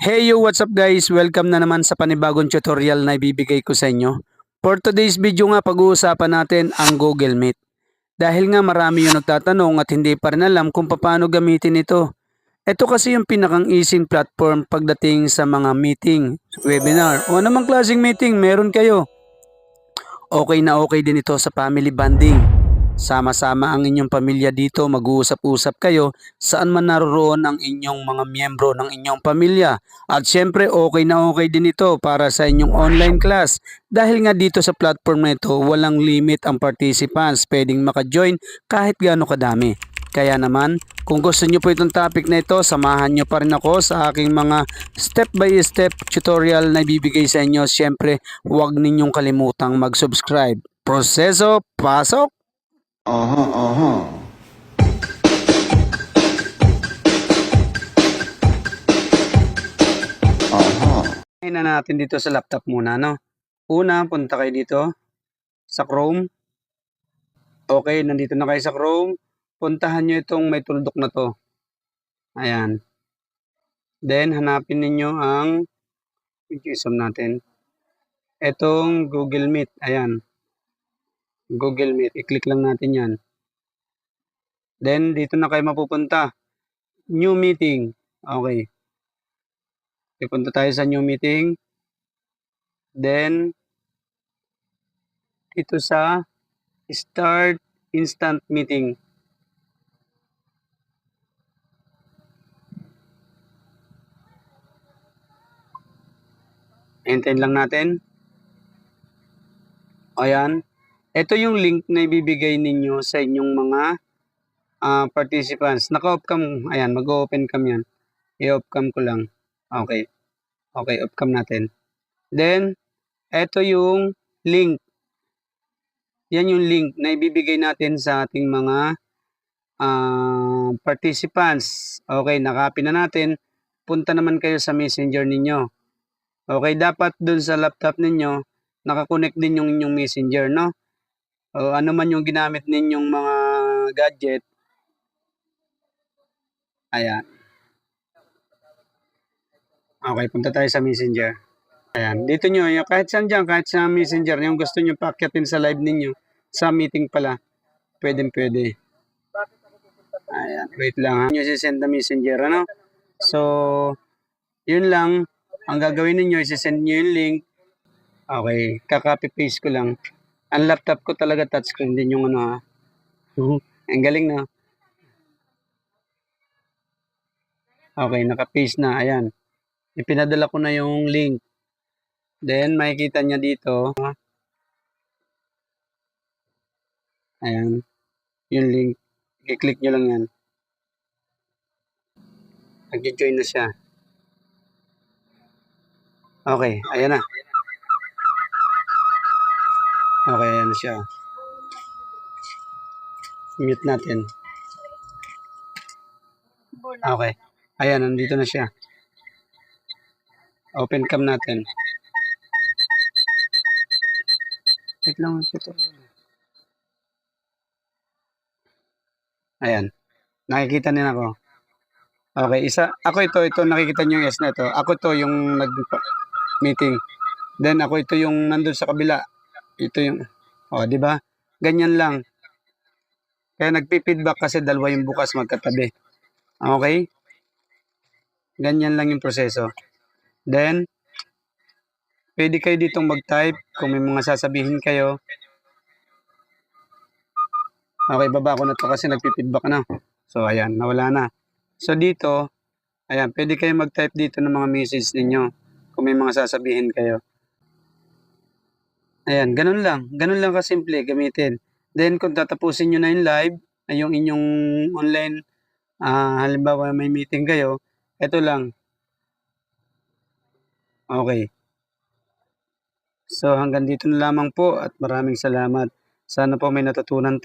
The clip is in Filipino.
Hey yo, what's up guys? Welcome na naman sa panibagong tutorial na ibibigay ko sa inyo. For today's video nga, pag-uusapan natin ang Google Meet. Dahil nga marami yung nagtatanong at hindi pa rin alam kung paano gamitin ito. Ito kasi yung pinakang easy platform pagdating sa mga meeting, webinar, o anumang klaseng meeting meron kayo. Okay na okay din ito sa family bonding. Sama-sama ang inyong pamilya dito, mag-uusap-usap kayo saan man naroroon ang inyong mga miyembro ng inyong pamilya. At syempre okay na okay din ito para sa inyong online class. Dahil nga dito sa platform na ito, walang limit ang participants. Pwedeng maka-join kahit gaano kadami. Kaya naman, kung gusto nyo po itong topic na ito, samahan nyo pa rin ako sa aking mga step-by-step tutorial na ibibigay sa inyo. Syempre, huwag ninyong kalimutang mag-subscribe. Proseso, pasok! Aha. Aha. Ngayon na natin dito sa laptop muna, no? Una, punta kayo dito sa Chrome. Okay, nandito na kayo sa Chrome. Puntahan nyo itong may tuldok na to. Ayan. Then, hanapin ninyo ang i-zoom natin. Itong Google Meet. Ayan. Google Meet. I-click lang natin yan. Then, dito na kayo mapupunta. New meeting. Okay. Pupunta tayo sa new meeting. Then, dito sa start instant meeting. Hintayin lang natin. Ayan. Ito yung link na ibibigay ninyo sa inyong mga ah, participants. Naka-off. Ayan, mag-open cam yan. I-off ko lang. Okay. Okay, off natin. Then, ito yung link. Yan yung link na ibibigay natin sa ating mga ah, participants. Okay, nakapin na natin. Punta naman kayo sa messenger ninyo. Okay, dapat dun sa laptop ninyo, nakakonect din yung inyong messenger, no? O ano man yung ginamit ninyong mga gadget. Ayan. Okay, punta tayo sa messenger. Ayan, dito nyo, yung kahit saan dyan, kahit sa messenger, yung gusto nyo paakyatin sa live ninyo, sa meeting pala, pwede pwede. Ayan, wait lang ha. Nyo sisend na messenger, ano? So, yun lang. Ang gagawin ninyo, isisend nyo yung link. Okay, kakopy-paste ko lang. Ang laptop ko talaga touchscreen din yung ano ha. Ang galing na. Okay, naka-paste na. Ayan. Ipinadala ko na yung link. Then, makikita niya dito. Ayan. Yung link. I-click nyo lang yan. Nag-join na siya. Okay, ayan na. Okay, na siya. Mute natin. Okay. Ayan, nandito na siya. Open cam natin. Wait lang. Ayan. Nakikita niyo ako. Okay, isa. Ako ito, ito nakikita niyo yung S na ito. Ako to yung nag meeting. Then ako ito yung nandun sa kabila. Ito yung Oh, di ba? Ganyan lang. Kaya nagpi-feedback kasi dalawa yung bukas magkatabi. Okay? Ganyan lang yung proseso. Then, pwede kayo ditong mag-type kung may mga sasabihin kayo. Okay, baba ko na to kasi nagpi-feedback na. So, ayan, nawala na. So, dito, ayan, pwede kayo mag-type dito ng mga message ninyo kung may mga sasabihin kayo. Ayan, ganun lang. Ganun lang kasimple gamitin. Then, kung tatapusin nyo na yung live, yung inyong online, ah, halimbawa may meeting kayo, ito lang. Okay. So, hanggang dito na lamang po at maraming salamat. Sana po may natutunan